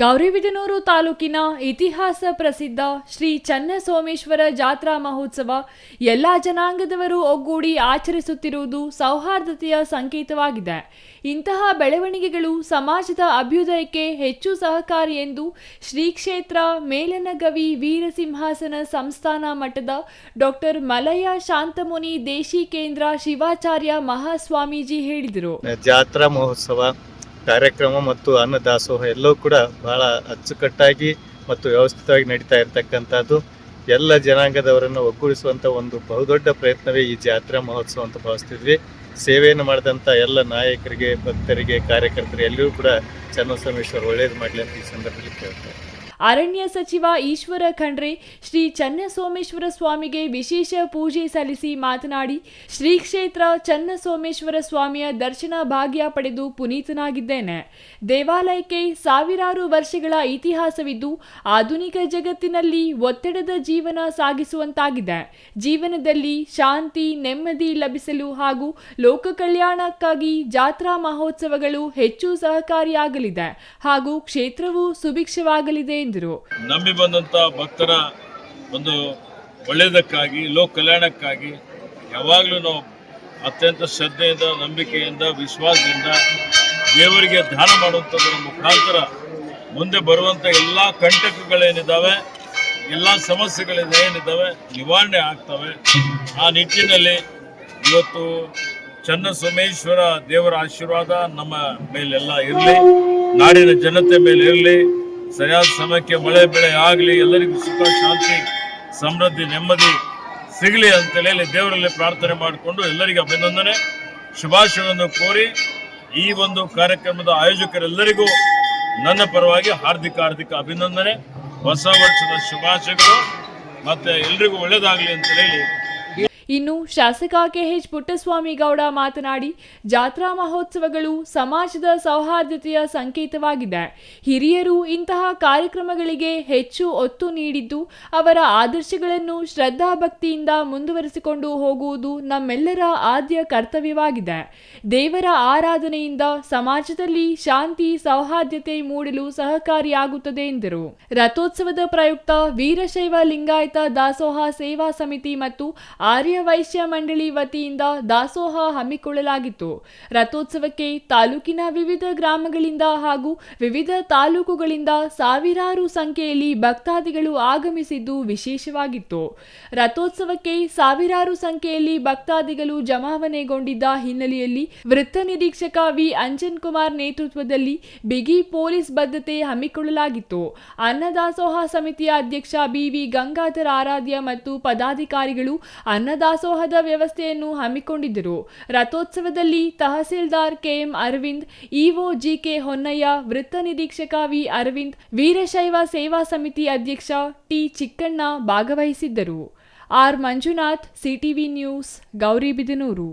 ಗೌರಿಬಿದನೂರು ತಾಲೂಕಿನ ಇತಿಹಾಸ ಪ್ರಸಿದ್ಧ ಶ್ರೀ ಚನ್ನಸೋಮೇಶ್ವರ ಜಾತ್ರಾ ಮಹೋತ್ಸವ ಎಲ್ಲ ಜನಾಂಗದವರು ಒಗ್ಗೂಡಿ ಆಚರಿಸುತ್ತಿರುವುದು ಸೌಹಾರ್ದತೆಯ ಸಂಕೇತವಾಗಿದೆ. ಇಂತಹ ಬೆಳವಣಿಗೆಗಳು ಸಮಾಜದ ಅಭ್ಯುದಯಕ್ಕೆ ಹೆಚ್ಚು ಸಹಕಾರಿ ಎಂದು ಶ್ರೀ ಕ್ಷೇತ್ರ ಮೇಲನಗವಿ ವೀರಸಿಂಹಾಸನ ಸಂಸ್ಥಾನ ಮಠದ ಡಾಕ್ಟರ್ ಮಲಯ ಶಾಂತಮುನಿ ದೇಶಿ ಕೇಂದ್ರ ಶಿವಾಚಾರ್ಯ ಮಹಾಸ್ವಾಮೀಜಿ ಹೇಳಿದರು. ಜಾತ್ರಾ ಮಹೋತ್ಸವ ಕಾರ್ಯಕ್ರಮ ಮತ್ತು ಅನ್ನದಾಸೋಹ ಎಲ್ಲವೂ ಕೂಡ ಬಹಳ ಅಚ್ಚುಕಟ್ಟಾಗಿ ಮತ್ತು ವ್ಯವಸ್ಥಿತವಾಗಿ ನಡೀತಾ ಇರತಕ್ಕಂಥದ್ದು. ಎಲ್ಲ ಜನಾಂಗದವರನ್ನು ಒಗ್ಗೂಡಿಸುವಂಥ ಒಂದು ಬಹುದೊಡ್ಡ ಪ್ರಯತ್ನವೇ ಈ ಜಾತ್ರಾ ಮಹೋತ್ಸವ ಅಂತ ಭಾವಿಸ್ತಿದ್ವಿ. ಸೇವೆಯನ್ನು ಮಾಡಿದಂಥ ಎಲ್ಲ ನಾಯಕರಿಗೆ, ಭಕ್ತರಿಗೆ, ಕಾರ್ಯಕರ್ತರಿಗೆ ಎಲ್ಲರೂ ಕೂಡ ಚನ್ನಸೋಮೇಶ್ವರ ಒಳ್ಳೇದು ಮಾಡಲಿ ಅಂತ ಈ ಸಂದರ್ಭದಲ್ಲಿ ಕೇಳ್ತಾರೆ ಅರಣ್ಯ ಸಚಿವ ಈಶ್ವರ ಖಂಡ್ರೆ, ಶ್ರೀ ಚನ್ನಸೋಮೇಶ್ವರ ಸ್ವಾಮಿಗೆ ವಿಶೇಷ ಪೂಜೆ ಸಲ್ಲಿಸಿ ಮಾತನಾಡಿ, ಶ್ರೀ ಕ್ಷೇತ್ರ ಚನ್ನಸೋಮೇಶ್ವರ ಸ್ವಾಮಿಯ ದರ್ಶನ ಭಾಗ್ಯ ಪಡೆದು ಪುನೀತನಾಗಿದ್ದೇನೆ. ದೇವಾಲಯಕ್ಕೆ ಸಾವಿರಾರು ವರ್ಷಗಳ ಇತಿಹಾಸವಿದ್ದು, ಆಧುನಿಕ ಜಗತ್ತಿನಲ್ಲಿ ಒತ್ತಡದ ಜೀವನ ಸಾಗಿಸುವಂತಾಗಿದೆ. ಜೀವನದಲ್ಲಿ ಶಾಂತಿ, ನೆಮ್ಮದಿ ಲಭಿಸಲು ಹಾಗೂ ಲೋಕ ಕಲ್ಯಾಣಕ್ಕಾಗಿ ಜಾತ್ರಾ ಮಹೋತ್ಸವಗಳು ಹೆಚ್ಚು ಸಹಕಾರಿಯಾಗಲಿದೆ ಹಾಗೂ ಕ್ಷೇತ್ರವು ಸುಭಿಕ್ಷವಾಗಲಿದೆ ಎಂದರು ನಂಬಿ ಬಂದಂಥ ಭಕ್ತರ ಒಂದು ಒಳ್ಳೆಯದಕ್ಕಾಗಿ, ಲೋಕ ಕಲ್ಯಾಣಕ್ಕಾಗಿ ಯಾವಾಗಲೂ ನಾವು ಅತ್ಯಂತ ಶ್ರದ್ಧೆಯಿಂದ, ನಂಬಿಕೆಯಿಂದ, ವಿಶ್ವಾಸದಿಂದ ದೇವರಿಗೆ ಧ್ಯಾನ ಮಾಡುವಂಥದ್ರ ಮುಖಾಂತರ ಮುಂದೆ ಬರುವಂಥ ಎಲ್ಲ ಕಂಟಕಗಳೇನಿದ್ದಾವೆ, ಎಲ್ಲ ಸಮಸ್ಯೆಗಳಿಂದ ಏನಿದ್ದಾವೆ ನಿವಾರಣೆ ಆಗ್ತವೆ. ಆ ನಿಟ್ಟಿನಲ್ಲಿ ಇವತ್ತು ಚನ್ನ ಸೋಮೇಶ್ವರ ದೇವರ ಆಶೀರ್ವಾದ ನಮ್ಮ ಮೇಲೆಲ್ಲ ಇರಲಿ, ನಾಡಿನ ಜನತೆ ಮೇಲೆ ಇರಲಿ. ಸರಿಯಾದ ಸಮಯಕ್ಕೆ ಮಳೆ ಬೆಳೆ ಆಗಲಿ, ಎಲ್ಲರಿಗೂ ಸುಖ, ಶಾಂತಿ, ಸಮೃದ್ಧಿ, ನೆಮ್ಮದಿ ಸಿಗಲಿ ಅಂತೇಳಿ ದೇವರಲ್ಲಿ ಪ್ರಾರ್ಥನೆ ಮಾಡಿಕೊಂಡು ಎಲ್ಲರಿಗೂ ಅಭಿನಂದನೆ ಶುಭಾಶಯವನ್ನು ಕೋರಿ ಈ ಒಂದು ಕಾರ್ಯಕ್ರಮದ ಆಯೋಜಕರೆಲ್ಲರಿಗೂ ನನ್ನ ಪರವಾಗಿ ಹಾರ್ದಿಕ ಹಾರ್ದಿಕ ಅಭಿನಂದನೆ. ಹೊಸ ವರ್ಷದ ಶುಭಾಶಯಗಳು. ಮತ್ತೆ ಎಲ್ರಿಗೂ ಒಳ್ಳೇದಾಗಲಿ ಅಂತ ಹೇಳಿ ಇನ್ನು ಶಾಸಕ ಕೆಎಚ್ ಪುಟ್ಟಸ್ವಾಮಿಗೌಡ ಮಾತನಾಡಿ, ಜಾತ್ರಾ ಮಹೋತ್ಸವಗಳು ಸಮಾಜದ ಸೌಹಾರ್ದತೆಯ ಸಂಕೇತವಾಗಿದೆ. ಹಿರಿಯರು ಇಂತಹ ಕಾರ್ಯಕ್ರಮಗಳಿಗೆ ಹೆಚ್ಚು ಒತ್ತು ನೀಡಿದ್ದು, ಅವರ ಆದರ್ಶಗಳನ್ನು ಶ್ರದ್ಧಾಭಕ್ತಿಯಿಂದ ಮುಂದುವರಿಸಿಕೊಂಡು ಹೋಗುವುದು ನಮ್ಮೆಲ್ಲರ ಆದ್ಯ ಕರ್ತವ್ಯವಾಗಿದೆ. ದೇವರ ಆರಾಧನೆಯಿಂದ ಸಮಾಜದಲ್ಲಿ ಶಾಂತಿ, ಸೌಹಾರ್ದತೆ ಮೂಡಲು ಸಹಕಾರಿಯಾಗುತ್ತದೆ ಎಂದರು. ರಥೋತ್ಸವದ ಪ್ರಯುಕ್ತ ವೀರಶೈವ ಲಿಂಗಾಯತ ದಾಸೋಹ ಸೇವಾ ಸಮಿತಿ ಮತ್ತು ಆರ್ಯ ವೈಶ್ಯ ಮಂಡಳಿ ವತಿಯಿಂದ ದಾಸೋಹ ಹಮ್ಮಿಕೊಳ್ಳಲಾಗಿತ್ತು. ರಥೋತ್ಸವಕ್ಕೆ ತಾಲೂಕಿನ ವಿವಿಧ ಗ್ರಾಮಗಳಿಂದ ಹಾಗೂ ವಿವಿಧ ತಾಲೂಕುಗಳಿಂದ ಸಾವಿರಾರು ಸಂಖ್ಯೆಯಲ್ಲಿ ಭಕ್ತಾದಿಗಳು ಆಗಮಿಸಿದ್ದು ವಿಶೇಷವಾಗಿತ್ತು. ರಥೋತ್ಸವಕ್ಕೆ ಸಾವಿರಾರು ಸಂಖ್ಯೆಯಲ್ಲಿ ಭಕ್ತಾದಿಗಳು ಜಮಾವಣೆಗೊಂಡಿದ್ದ ಹಿನ್ನೆಲೆಯಲ್ಲಿ ವೃತ್ತ ನಿರೀಕ್ಷಕ ವಿ. ಅಂಜನ್ ಕುಮಾರ್ ನೇತೃತ್ವದಲ್ಲಿ ಬಿಗಿ ಪೊಲೀಸ್ ಬದ್ಧತೆ ಹಮ್ಮಿಕೊಳ್ಳಲಾಗಿತ್ತು. ಅನ್ನದಾಸೋಹ ಸಮಿತಿಯ ಅಧ್ಯಕ್ಷ ಬಿವಿ ಗಂಗಾಧರ್ ಆರಾಧ್ಯ ಮತ್ತು ಪದಾಧಿಕಾರಿಗಳು ಅನ್ನದಾಸೋಹದ ವ್ಯವಸ್ಥೆಯನ್ನು ಹಮ್ಮಿಕೊಂಡಿದ್ದರು. ರಥೋತ್ಸವದಲ್ಲಿ tahsildar KM Aravind, EO GK Honnaiah, ವೃತ್ತ ನಿರೀಕ್ಷಕ ವಿ ಅರವಿಂದ್, ವೀರಶೈವ ಸೇವಾ ಸಮಿತಿ ಅಧ್ಯಕ್ಷ ಟಿ ಚಿಕ್ಕಣ್ಣ ಭಾಗವಹಿಸಿದ್ದರು. R Manjunath, CTV news Gauribidanur